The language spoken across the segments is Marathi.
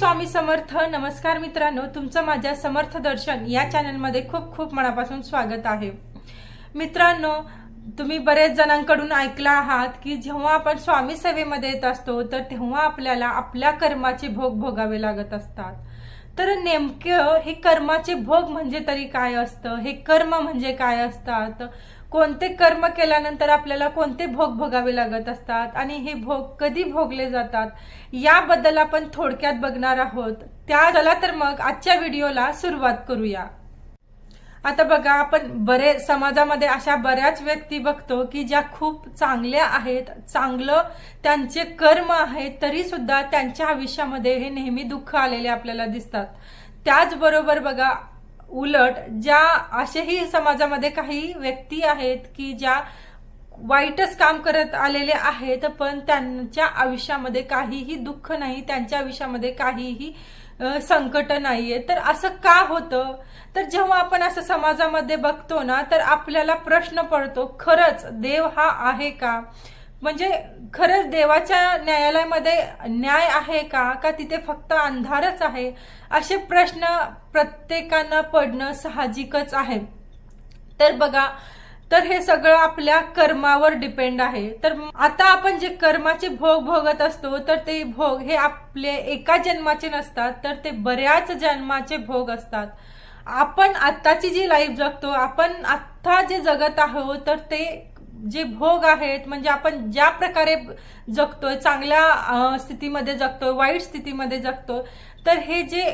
स्वामी समर्थ नमस्कार मित्रांनो. तुमचं माझ्या समर्थ दर्शन या चॅनलमध्ये खूप खूप मनापासून स्वागत आहे. मित्रांनो तुम्ही बरेच जणांकडून ऐकलं आहात की जेव्हा आपण स्वामी सेवेमध्ये येत असतो तर तेव्हा आपल्याला आपल्या कर्माचे भोग भोगावे लागत असतात. तर नेमकं हे कर्माचे भोग म्हणजे तरी काय असतं? हे कर्म म्हणजे काय असतात? कोणते कर्म केल्यानंतर आपल्याला कोणते भोग भोगावे लागत असतात आणि हे भोग कधी भोगले जातात याबद्दल आपण थोडक्यात बघणार आहोत. त्या चला तर मग आजच्या व्हिडिओला सुरुवात करूया. आता बघा आपण बरे समाजामध्ये अशा बऱ्याच व्यक्ती बघतो की ज्या खूप चांगल्या आहेत चांगलं त्यांचे कर्म आहेत तरी सुद्धा त्यांच्या आयुष्यामध्ये हे नेहमी दुःख आलेले आपल्याला दिसतात. त्याचबरोबर बघा उलट ज्या असेही समाजामध्ये काही व्यक्ती आहेत की ज्या वाईटच काम करत आलेले आहेत पण त्यांच्या आयुष्यामध्ये काहीही दुःख नाही त्यांच्या आयुष्यामध्ये काहीही संकट नाहीये. तर असं का होतं? तर जेव्हा आपण असं समाजामध्ये बघतो ना तर आपल्याला प्रश्न पडतो खरंच देव हा आहे का? म्हणजे खरंच देवाच्या न्यायालयामध्ये न्याय आहे का? का तिथे फक्त अंधारच आहे? असे प्रश्न प्रत्येकांना पडणं साहजिकच आहे. तर बघा तर हे सगळं आपल्या कर्मावर डिपेंड आहे. तर आता आपण जे कर्माचे भोग भोगत असतो तर ते भोग हे आपले एका जन्माचे नसतात तर ते बऱ्याच जन्माचे भोग असतात. आपण आत्ताची जी लाईफ जगतो आपण आत्ता जे जगत आहोत तर ते जे भोग आहेत म्हणजे आपण ज्या प्रकारे जगतोय चांगल्या स्थितीमध्ये जगतोय वाईट स्थितीमध्ये जगतोय तर हे जे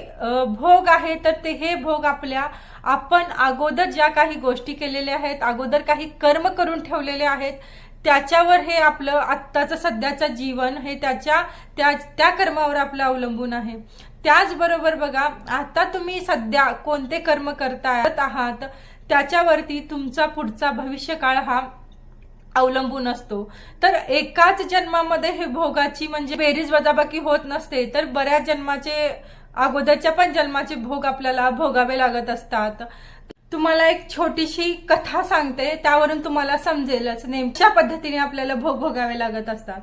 भोग आहे तर ते हे भोग आपल्या आपण अगोदर ज्या काही गोष्टी केलेल्या आहेत अगोदर काही कर्म करून ठेवलेले आहेत त्याच्यावर हे आपलं आत्ताचं सध्याचं जीवन हे त्याच्या त्या त्या कर्मावर आपलं अवलंबून आहे. त्याचबरोबर बघा आता तुम्ही सध्या कोणते कर्म करतायत आहात त्याच्यावरती तुमचा पुढचा भविष्यकाळ हा अवलंबून असतो. तर एकाच जन्मामध्ये हे भोगाची म्हणजे बेरीज वजाबाकी होत नसते तर बऱ्याच जन्माचे अगोदरच्या पण जन्माचे भोग आपल्याला भोगावे लागत असतात. तुम्हाला एक छोटीशी कथा सांगते त्यावरून तुम्हाला समजेलच नेमक्या पद्धतीने आपल्याला भोग भोगावे लागत असतात.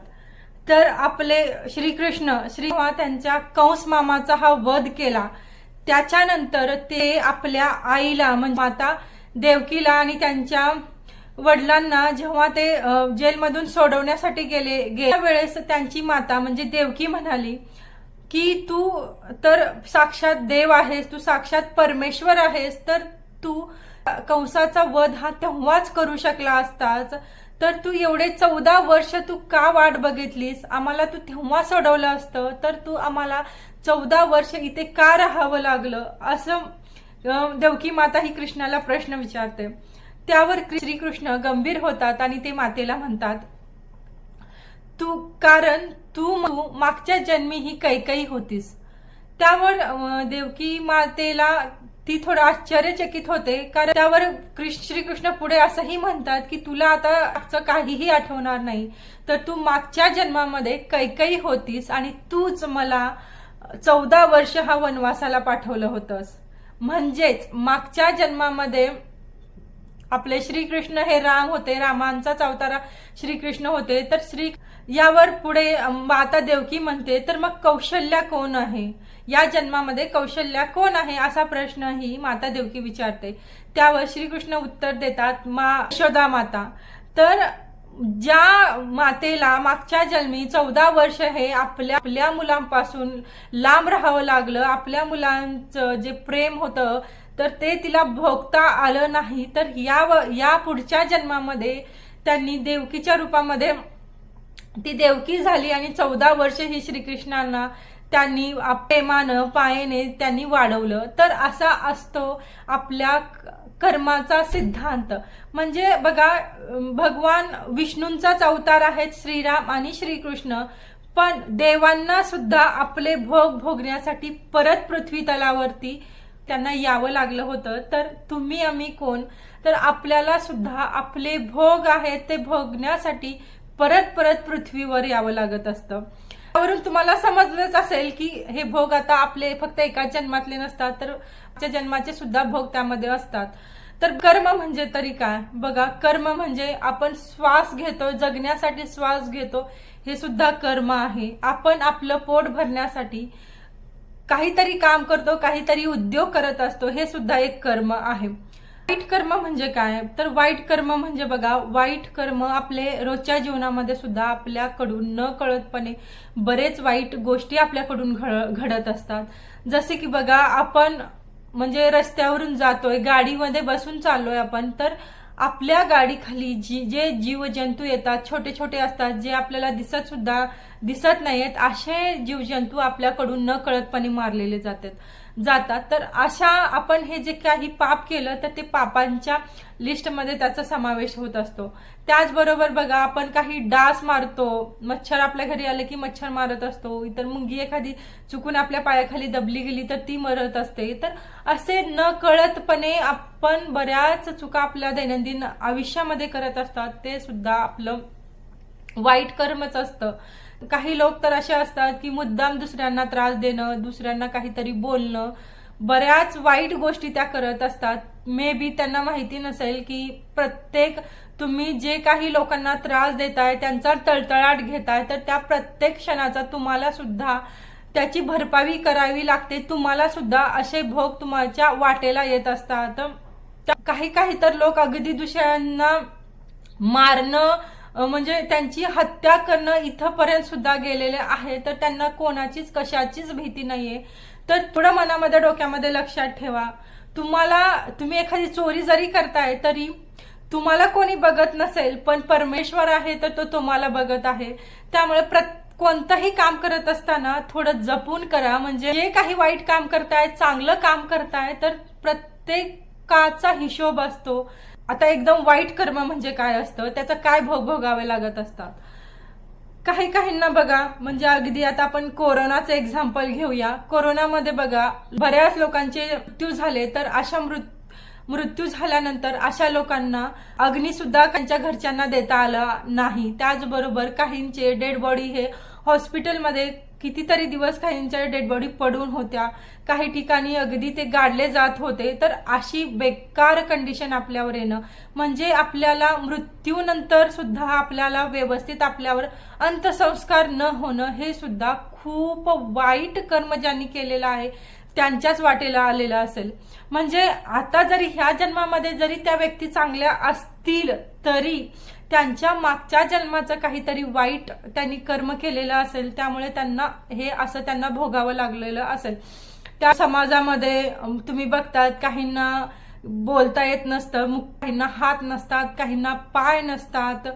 तर आपले श्रीकृष्ण श्री त्यांच्या कंस मामाचा हा वध केला. त्याच्यानंतर ते आपल्या आईला म्हणजे माता देवकीला आणि त्यांच्या वडिलांना जेव्हा ते जेलमधून सोडवण्यासाठी गेले गेल्या वेळेस त्यांची माता म्हणजे देवकी म्हणाली की तू तर साक्षात देव आहेस तू साक्षात परमेश्वर आहेस तर तू कंसाचा वध हा तेव्हाच करू शकला असताच तर तू एवढे चौदा वर्ष तू का वाट बघितलीस? आम्हाला तू तेव्हा सोडवलं असतं तर तू आम्हाला चौदा वर्ष इथे का राहावं लागलं? असं देवकी माता ही कृष्णाला प्रश्न विचारते. त्यावर श्रीकृष्ण गंभीर होतात आणि ते मातेला म्हणतात तू कारण तू मागच्या जन्मी ही कैकई होतीस. त्यावर देवकी मातेला ती थोडं आश्चर्यचकित होते कारण त्यावर श्रीकृष्ण पुढे असंही म्हणतात की तुला आता मागचं काहीही आठवणार नाही तर तू मागच्या जन्मामध्ये कैकई होतीस आणि तूच मला चौदा वर्ष हा वनवासाला पाठवलं होतंस. म्हणजेच मागच्या जन्मामध्ये आपले श्रीकृष्ण हे राम होते रामांचाच अवतारा श्रीकृष्ण होते तर श्री यावर पुढे माता देवकी म्हणते तर मग कौशल्या कोण आहे? या जन्मामध्ये कौशल्या कोण आहे असा प्रश्न ही माता देवकी विचारते. त्यावर श्रीकृष्ण उत्तर देतात मा यशोदा माता. तर ज्या मातेला मागच्या जन्मी चौदा वर्ष हे आपल्या आपल्या मुलांपासून लांब राहावं लागलं आपल्या मुलांचं जे प्रेम होतं तर ते तिला भोगता आलं नाही. तर या व- या पुढच्या जन्मामध्ये त्यांनी देवकीच्या रूपामध्ये ती देवकी झाली आणि चौदा वर्ष ही श्रीकृष्णांना त्यांनी प्रेमानं पायेने त्यांनी वाढवलं. तर असा असतो आपल्या कर्माचा सिद्धांत. म्हणजे बघा भगवान विष्णूंचाच अवतार आहेत श्रीराम आणि श्रीकृष्ण. पण देवांना सुद्धा आपले भोग भोगण्यासाठी परत पृथ्वी तलावरती त्यांना यावं लागलं होतं. तर तुम्ही आम्ही कोण? तर आपल्याला सुद्धा आपले भोग आहेत ते भोगण्यासाठी परत परत पृथ्वीवर यावं लागत असतं. त्यावरून तुम्हाला समजलंच असेल की हे भोग आता आपले फक्त एका जन्मातले नसतात तर आजच्या जन्माचे सुद्धा भोग त्यामध्ये असतात. तर कर्म म्हणजे तरी काय? बघा कर्म म्हणजे आपण श्वास घेतो जगण्यासाठी श्वास घेतो हे सुद्धा कर्म आहे. आपण आपलं पोट भरण्यासाठी काहीतरी काम करतो काहीतरी उद्योग करत असतो हे सुद्धा एक कर्म आहे. वाईट कर्म म्हणजे काय? तर वाईट कर्म म्हणजे बघा वाईट कर्म आपले रोजच्या जीवनामध्ये सुद्धा आपल्याकडून न कळतपणे बरेच वाईट गोष्टी आपल्याकडून घड- घडत असतात. जसे की बघा आपण म्हणजे रस्त्यावरून जातोय गाडीमध्ये बसून चाललोय आपण तर आपल्या गाडीखाली जी जे जीवजंतू येतात छोटे छोटे असतात जे आपल्याला दिसत सुद्धा दिसत नाहीयेत. असे जीवजंतू आपल्याकडून न कळतपणे मारलेले जातात. जातात. तर अशा आपण हे जे काही पाप केलं तर ते पापांच्या लिस्टमध्ये त्याचा समावेश होत असतो. त्याचबरोबर बघा आपण काही डास मारतो. मच्छर आपल्या घरी आले की मच्छर मारत असतो. इतर मुंगी एखादी चुकून आपल्या पायाखाली दबली गेली तर ती मरत असते. तर असे न कळतपणे आपण बऱ्याच चुका आपल्या दैनंदिन आयुष्यामध्ये करत असतात. ते सुद्धा आपलं वाईट कर्मच असतं. काही लोक तर असे असतात की मुद्दाम दुसऱ्यांना त्रास देणं दुसऱ्यांना काहीतरी बोलणं बऱ्याच वाईट गोष्टी त्या करत असतात. मे बी त्यांना माहिती नसेल की प्रत्येक तुम्ही जे काही लोकांना त्रास देताय त्यांचा तळतळाट घेताय तर त्या प्रत्येक क्षणाचा तुम्हाला सुद्धा त्याची भरपाई करावी लागते. तुम्हाला सुद्धा असे भोग तुमच्या वाटेला येत असतात. त्या- काही काही तर लोक अगदी दुसऱ्यांना मारणं म्हणजे त्यांची हत्या करणं इथंपर्यंत सुद्धा गेलेले आहे तर त्यांना कोणाचीच कशाचीच भीती नाहीये. तर थोडं मनामध्ये डोक्यामध्ये लक्षात ठेवा. तुम्हाला तुम्ही एखादी चोरी जरी करताय तरी तुम्हाला कोणी बघत नसेल पण परमेश्वर आहे तर तो तुम्हाला बघत आहे. त्यामुळे प्रत्येक कोणतंही काम करत असताना थोडं जपून करा. म्हणजे जे काही वाईट काम करताय चांगलं काम करताय तर प्रत्येकाचा हिशोब असतो. आता एकदम वाईट कर्म म्हणजे काय असतं? त्याचं काय भोग भोगावे लागत असतात? काही काहींना बघा म्हणजे अगदी आता आपण कोरोनाचं एक्झाम्पल घेऊया. कोरोनामध्ये बघा बऱ्याच लोकांचे मृत्यू झाले तर अशा मृत मृत्यू झाल्यानंतर अशा लोकांना अग्नी सुद्धा त्यांच्या घरच्यांना देता आला नाही. त्याचबरोबर काहींचे डेड बॉडी हे हॉस्पिटलमध्ये कितीतरी दिवस काहींच्या डेड बॉडी पडून होत्या. काही ठिकाणी अगदी ते गाडले जात होते. तर अशी बेकार कंडिशन आपल्यावर येणं म्हणजे आपल्याला मृत्यूनंतर सुद्धा आपल्याला व्यवस्थित आपल्यावर अंत्यसंस्कार न होणं हे सुद्धा खूप वाईट कर्म ज्यांनी केलेलं आहे. त्यांच्याच वाटेला आलेलं असेल. म्हणजे आता जरी ह्या जन्मामध्ये जरी त्या व्यक्ती चांगल्या असतील तरी त्यांच्या मागच्या जन्माचं काहीतरी वाईट त्यांनी कर्म केलेलं असेल त्यामुळे त्यांना हे असं त्यांना भोगावं लागलेलं असेल. त्या समाजामध्ये तुम्ही बघतात काहींना बोलता येत नसतं काहींना हात नसतात काहींना पाय नसतात.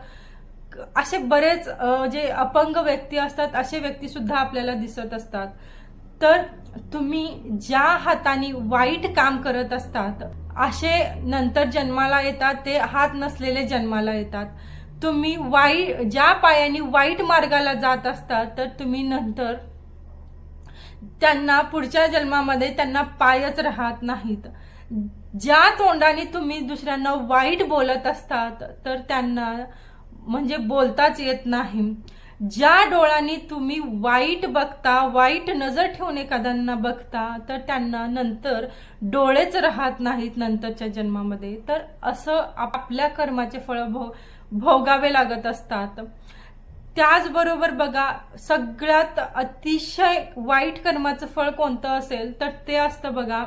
असे बरेच जे अपंग व्यक्ती असतात असे व्यक्ती सुद्धा आपल्याला दिसत असतात. तर तुम्ही ज्या हाताने वाईट काम करत असतात असे नंतर जन्माला येतात ते हात नसलेले जन्माला येतात. तुम्ही वाईट ज्या पायाने वाईट मार्गाला जात असतात तर तुम्ही नंतर त्यांना पुढच्या जन्मामध्ये त्यांना पायच राहत नाहीत. ज्या तोंडाने तुम्ही दुसऱ्यांना वाईट बोलत असतात तर त्यांना म्हणजे बोलताच येत नाही. ज्या डोळ्यांनी तुम्ही वाईट बघता वाईट नजर ठेवून एखाद्यांना बघता तर त्यांना नंतर डोळेच राहत नाहीत नंतरच्या जन्मामध्ये. तर असं आपल्या कर्माचे फळ भो भोगावे लागत असतात. त्याचबरोबर बघा सगळ्यात अतिशय वाईट कर्माचं फळ कोणतं असेल तर ते असतं बघा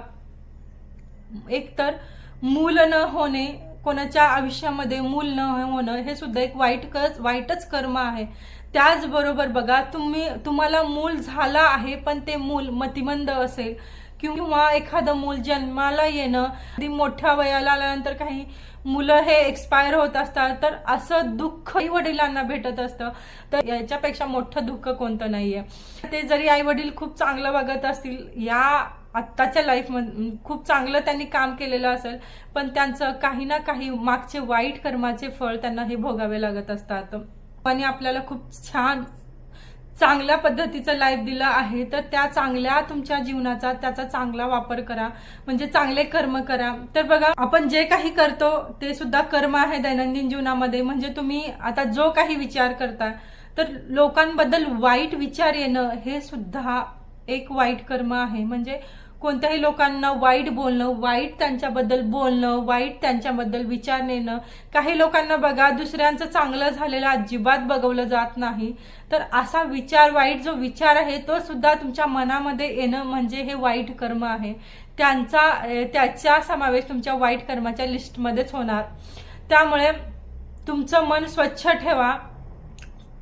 एकतर मूल न होणे कोणाच्या आयुष्यामध्ये मूल न होणं हे सुद्धा एक वाईट वाईटच कर्म आहे. त्याचबरोबर बघा तुम्ही तुम्हाला मूल झालं आहे पण ते मूल मतिमंद असेल. किंवा एखादं मूल जन्माला येणं मोठ्या वयाला आल्यानंतर काही मुलं हे एक्सपायर होत असतात तर असं दुःख आई वडिलांना भेटत असतं. तर याच्यापेक्षा मोठं दुःख कोणतं नाहीये. ते जरी आई वडील खूप चांगलं वागत असतील या आत्ताच्या लाईफमध्ये खूप चांगलं त्यांनी काम केलेलं असेल पण त्यांचं काही ना काही मागचे वाईट कर्माचे फळ त्यांना हे भोगावे लागत असतात. आणि आपल्याला खूप छान चांगल्या पद्धतीचं लाईफ दिलं आहे तर त्या चांगल्या तुमच्या जीवनाचा त्याचा चांगला वापर करा. म्हणजे चांगले कर्म करा. तर बघा आपण जे काही करतो ते सुद्धा कर्म आहे दैनंदिन जीवनामध्ये. म्हणजे तुम्ही आता जो काही विचार करता तर लोकांबद्दल वाईट विचार येणं हे सुद्धा एक वाईट कर्म आहे. म्हणजे कोणत्याही लोकांना वाईट बोलणं वाईट त्यांच्याबद्दल बोलणं वाईट त्यांच्याबद्दल विचार नेणं काही लोकांना बघा दुसऱ्यांचं चांगलं झालेलं अजिबात बघवलं जात नाही. तर असा विचार वाईट जो विचार आहे तो सुद्धा तुमच्या मनामध्ये येणं म्हणजे हे वाईट कर्म आहे. त्यांचा त्याचा समावेश तुमच्या वाईट कर्माच्या लिस्टमध्येच होणार. त्यामुळे तुमचं मन स्वच्छ ठेवा.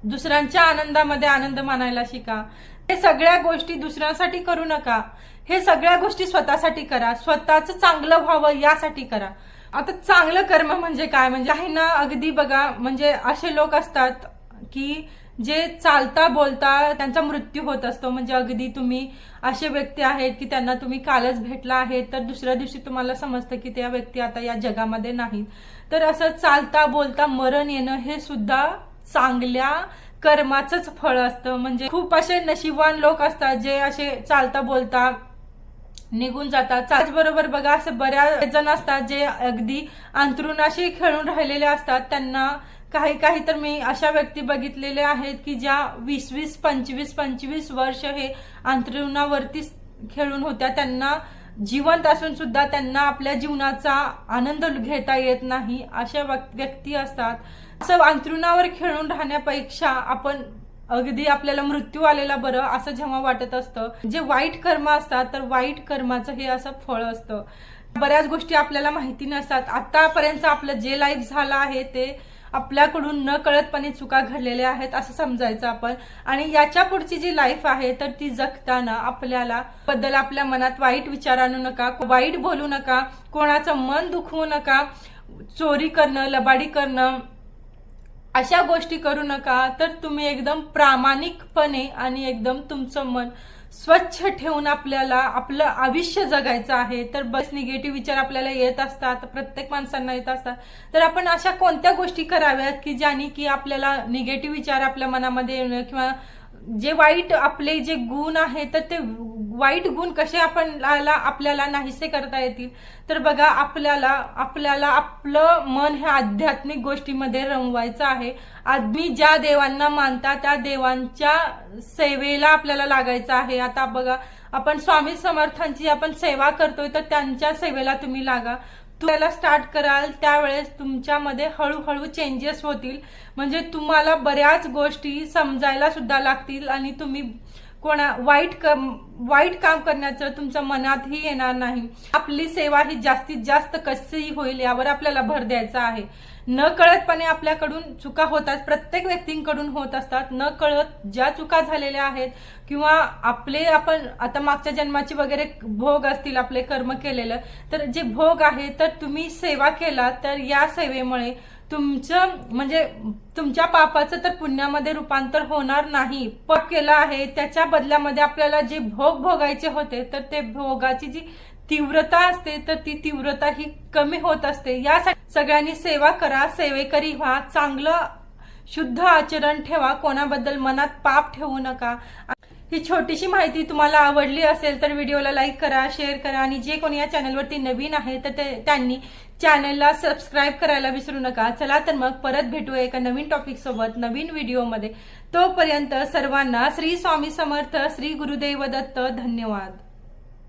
दुसऱ्यांच्या आनंदामध्ये आनंद मानायला शिका. हे सगळ्या गोष्टी दुसऱ्यांसाठी करू नका. हे सगळ्या गोष्टी स्वतःसाठी करा. स्वतःच चांगलं व्हावं यासाठी करा. आता चांगलं कर्म म्हणजे काय? म्हणजे आहे ना अगदी बघा म्हणजे असे लोक असतात की जे चालता बोलता त्यांचा मृत्यू होत असतो. म्हणजे अगदी तुम्ही असे व्यक्ती आहेत की त्यांना तुम्ही कालच भेटला आहे तर दुसऱ्या दिवशी तुम्हाला समजतं की त्या व्यक्ती आता या जगामध्ये नाहीत. तर असं चालता बोलता मरण येणं हे सुद्धा चांगल्या कर्माचंच फळ असतं. म्हणजे खूप असे नशिबवान लोक असतात जे असे चालता बोलता निघून जातात. त्याचबरोबर बघा असे बऱ्याच जण असतात जे अगदी अंतरुणाशी खेळून राहिलेले असतात. त्यांना काही काही तर मी अशा व्यक्ती बघितलेल्या आहेत की ज्या वीस वीस पंचवीस पंचवीस वर्ष हे अंतरुणावरती खेळून होत्या. त्यांना जिवंत असून सुद्धा त्यांना आपल्या जीवनाचा आनंद घेता येत नाही अशा व्यक्ती असतात. असं अंतरुणावर खेळून राहण्यापेक्षा आपण अगदी आपल्याला मृत्यू आलेला बरं असं जेव्हा वाटत असतं. जे वाईट कर्म असतात तर वाईट कर्माचं हे असं फळ असतं. बऱ्याच गोष्टी आपल्याला माहिती नसतात. आतापर्यंत आपलं जे लाईफ झालं आहे ते आपल्याकडून न कळतपणे चुका घडलेल्या आहेत असं समजायचं आपण. आणि याच्या पुढची जी लाईफ आहे तर ती जगताना आपल्याला बद्दल आपल्या मनात वाईट विचार आणू नका वाईट बोलू नका कोणाचं मन दुखवू नका चोरी करणं लबाडी करणं अशा गोष्टी करू नका. तर तुम्ही एकदम प्रामाणिकपणे आणि एकदम तुमचं मन स्वच्छ ठेवून आपल्याला आपलं आयुष्य जगायचं आहे तर बस निगेटिव्ह विचार आपल्याला येत असतात प्रत्येक माणसांना येत असतात. तर आपण अशा कोणत्या गोष्टी कराव्यात की ज्याने की आपल्याला निगेटिव्ह विचार आपल्या मनामध्ये येणं किंवा जे वाईट आपले जे गुण आहेत तर ते वाईट गुण कसे आपण आपल्याला नाहीसे करता येतील? तर बघा आपल्याला आपल्याला आपलं मन हे आध्यात्मिक गोष्टीमध्ये रमवायचं आहे. आदमी ज्या देवांना मानता त्या देवांच्या सेवेला आपल्याला लागायचं आहे. आता बघा आपण स्वामी समर्थांची आपण सेवा करतोय तर त्यांच्या सेवेला तुम्ही लागा. तुम्हाला स्टार्ट कराल त्यावेळेस तुमच्यामध्ये हळूहळू चेंजेस होतील. म्हणजे तुम्हाला बऱ्याच गोष्टी समजायला सुद्धा लागतील आणि तुम्ही कोणा वाईट कम वाईट काम करण्याचं तुमच्या मनातही येणार नाही. आपली सेवा ही जास्तीत जास्त कशी होईल यावर आपल्याला भर द्यायचा आहे. न कळतपणे आपल्याकडून चुका होतात प्रत्येक व्यक्तींकडून होत असतात. न कळत ज्या चुका झालेल्या आहेत किंवा आपले आपण आता मागच्या जन्माची वगैरे भोग असतील आपले कर्म केलेलं तर जे भोग आहे तर तुम्ही सेवा केला तर या सेवेमुळे तुमचं म्हणजे तुमच्या पापाचं तर पुण्यामध्ये रूपांतर होणार नाही. पाप केलं आहे त्याच्या बदल्यामध्ये आपल्याला जे भोग भोगायचे होते तर ते भोगाची जी तीव्रता असते तर ती तीव्रता ही कमी होत असते. यासाठी सगळ्यांनी सेवा करा सेवेकरी व्हा चांगलं शुद्ध आचरण ठेवा कोणाबद्दल मनात पाप ठेवू नका. ही छोटीशी माहिती तुम्हाला आवडली असेल तर व्हिडिओला लाईक करा शेअर करा आणि जे कोणी या चॅनलवरती नवीन आहे तर ते त्यांनी चॅनलला सबस्क्राईब करायला विसरू नका. चला तर मग परत भेटू एका नवीन टॉपिक सोबत नवीन व्हिडिओमध्ये. तोपर्यंत सर्वांना श्री स्वामी समर्थ श्री गुरुदेव दत्त धन्यवाद.